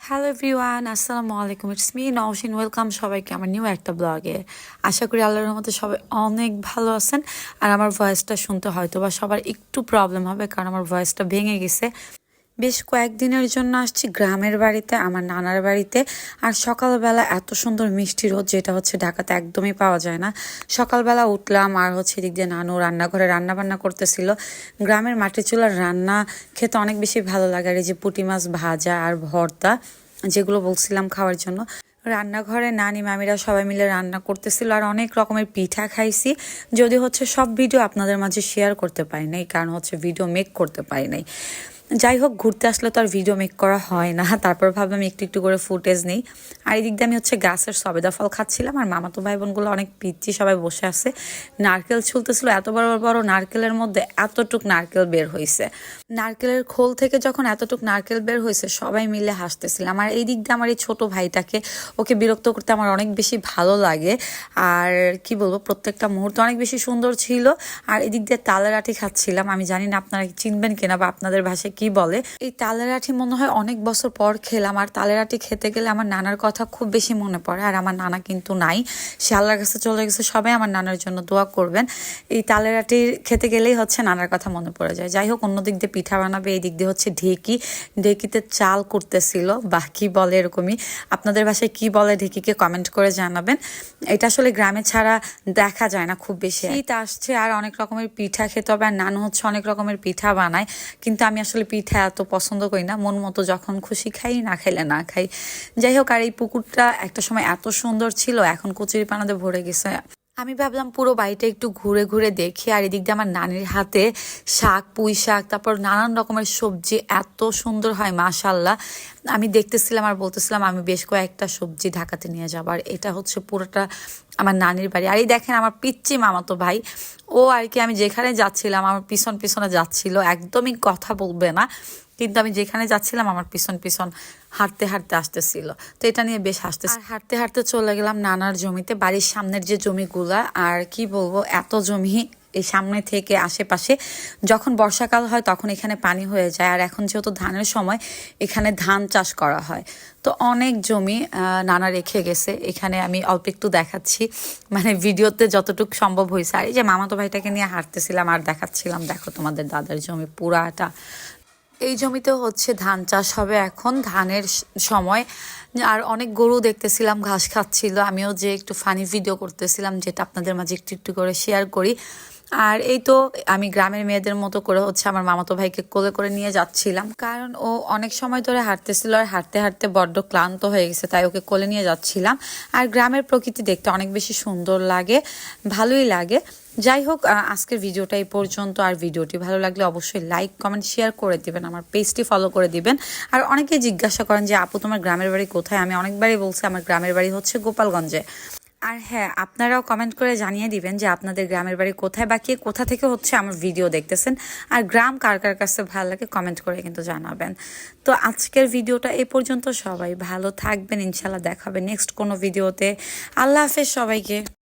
Hello everyone আসসালামু আলাইকুম it's me Nowshin welcome সবাইকে আমার নিউ একটা ব্লগে আশা করি আল্লাহর রহমতে সবাই অনেক ভালো আছেন। আর আমার ভয়েসটা শুনতে হয়তো বা সবার একটু প্রবলেম হবে, কারণ আমার ভয়েসটা ভেঙে গেছে। বেশ কয়েকদিনের জন্য আসছি গ্রামের বাড়িতে, আমার নানার বাড়িতে। আর সকালবেলা এত সুন্দর মিষ্টি রোদ, যেটা হচ্ছে ঢাকাতে একদমই পাওয়া যায় না। সকালবেলা উঠলাম আর হচ্ছে এদিক দিয়ে নানু রান্নাঘরে রান্না বান্না করতেছিল। গ্রামের মাটির চুলার রান্না খেতে অনেক বেশি ভালো লাগে। আর এই যে পুটি মাছ ভাজা আর ভর্তা, যেগুলো বলছিলাম খাওয়ার জন্য। রান্নাঘরে নানি মামিরা সবাই মিলে রান্না করতেছিল আর অনেক রকমের পিঠা খাইছি। যদি হচ্ছে সব ভিডিও আপনাদের মাঝে শেয়ার করতে পারি নাই, কারণ হচ্ছে ভিডিও মেক করতে পারি নাই। যাই হোক, ঘুরতে আসলে তো আর ভিডিও মেক করা হয় না, তারপর ভাবলাম একটু একটু করে ফুটেজ নেই। আর এদিক দিয়ে আমি হচ্ছে গাছের সবেদা ফল খাচ্ছিলাম, আর মামাতো ভাই বোনগুলো অনেক পিচ্ছি সবাই বসে আছে। নারকেল ছুলতেছিল, এত বড় বড় নারকেলের মধ্যে এতটুক নারকেল বের হয়েছে নারকেলের খোল থেকে যখন এতটুক নারকেল বের হয়েছে সবাই মিলে হাসতেছিলাম। আর এই দিক দিয়ে আমার এই ছোট ভাইটাকে ওকে বিরক্ত করতে আমার অনেক বেশি ভালো লাগে। আর কি বলব, প্রত্যেকটা মুহূর্ত অনেক বেশি সুন্দর ছিল। আর এদিক দিয়ে তালের আঠি খাচ্ছিলাম। আমি জানি না আপনারা চিনবেন কিনা বা আপনাদের ভাষায় কি বলে। এই তালের আঠি মনে হয় অনেক বছর পর খেলাম। আর তালের আঠি খেতে গেলে আমার নানার কথা খুব বেশি মনে পড়ে। আর আমার নানা কিন্তু নাই। সে আল্লাহর কাছে চলে গেছে। সবাই আমার নানার জন্য দোয়া করবেন। এই তালের আটি খেতে গেলেই হচ্ছে নানার কথা মনে পড়ে যায়। যাই হোক অন্য দিক দিয়ে পিঠা বানাবে এই দিক দিয়ে হচ্ছে ঢেকি। ঢেকিতে চাল করতেছিল। বা কি বলে এরকমই। আপনাদের বাসায় কি বলে ঢেকিকে কমেন্ট করে জানাবেন। এটা আসলে গ্রামে ছাড়া দেখা যায় না খুব বেশি শীত আসছে আর অনেক রকমের পিঠা খেতে হবে আর নানু হচ্ছে অনেক রকমের পিঠা বানায়। কিন্তু আমি আসলে পিঠা এত পছন্দ করি না, মন মতো যখন খুশি খাই, না খাইলে না খাই। যাই হোক, আর এই পুকুরটা একটা সময় এত সুন্দর ছিল, এখন কচুরি পানাতে ভরে গেছে। আমি ভাবলাম পুরো বাড়িটা একটু ঘুরে ঘুরে দেখি, আর এদিক দিয়ে আমার নানির হাতে শাক, পুঁই শাক, তারপর নানান রকমের সবজি, এত সুন্দর হয় মাশাল্লাহ আমি দেখতেছিলাম আর বলতেছিলাম আমি বেশ কয়েকটা সবজি ঢাকাতে নিয়ে যাব, আর এটা হচ্ছে পুরোটা আমার নানির বাড়ি। আর এই দেখেন আমার পিচ্ছি মামাতো ভাই, ও আর কি আমি যেখানে যাচ্ছিলাম, আমার পিছন পিছনে যাচ্ছিল, একদমই কথা বলবে না। কিন্তু আমি যেখানে যাচ্ছিলাম আমার পিছন পিছন হাঁটতে হাঁটতে আসতেছিল। তো এটা নিয়ে বেশ হাসতে হাঁটতে হাঁটতে চলে গেলাম নানার জমিতে। বাড়ির সামনের যে জমিগুলা, আর কি বলব, এত জমি এই সামনে থেকে আশেপাশে। যখন বর্ষাকাল হয় তখন এখানে পানি হয়ে যায়। আর এখন যেহেতু ধানের সময়, এখানে ধান চাষ করা হয়। তো অনেক জমি নানা রেখে গেছে। এখানে আমি অল্প একটু দেখাচ্ছি। মানে ভিডিওতে যতটুকু সম্ভব হয়েছে। আর এই যে মামাতো ভাইটাকে নিয়ে হাঁটতেছিলাম আর দেখাচ্ছিলাম। দেখো তোমাদের দাদার জমি পুরাটা। এই জমিতে হচ্ছে ধান চাষ হবে এখন। ধানের সময়। আর অনেক গরু দেখতেছিলাম, ঘাস খাচ্ছিল। আমিও যে একটু ফানি ভিডিও করতেছিলাম, যেটা আপনাদের মাঝে একটু একটু করে শেয়ার করি। আর এই তো আমি গ্রামের মেয়েদের মতো করে হচ্ছে আমার মামাতো ভাইকে কোলে করে নিয়ে যাচ্ছিলাম। কারণ ও অনেক সময় ধরে হাঁটতেছিল আর হাঁটতে হাঁটতে বড্ড ক্লান্ত হয়ে গেছে, তাই ওকে কোলে নিয়ে যাচ্ছিলাম। আর গ্রামের প্রকৃতি দেখতে অনেক বেশি সুন্দর লাগে, ভালোই লাগে। যাই হোক আজকের ভিডিওটা এই পর্যন্ত। আর ভিডিওটি ভালো লাগলে অবশ্যই লাইক, কমেন্ট, শেয়ার করে দিবেন, আমার পেজটি ফলো করে দিবেন। আর অনেকে জিজ্ঞাসা করেন যে, আপু, তোমার গ্রামের বাড়ি কোথায়? আমি অনেকবারই বলছি, আমার গ্রামের বাড়ি হচ্ছে গোপালগঞ্জে। আর হ্যাঁ আপনারাও কমেন্ট করে জানিয়ে দিবেন যে আপনাদের গ্রামের বাড়ি কোথায় বা কে কোথা থেকে হচ্ছে আমার ভিডিও দেখতেছেন। আর গ্রাম কার কার কাছে ভালো লাগে কমেন্ট করে কিন্তু জানাবেন। তো আজকের ভিডিওটা এ পর্যন্ত সবাই ভালো থাকবেন, ইনশাল্লাহ দেখাবে নেক্সট কোনো ভিডিওতে আল্লাহ হাফেজ সবাইকে।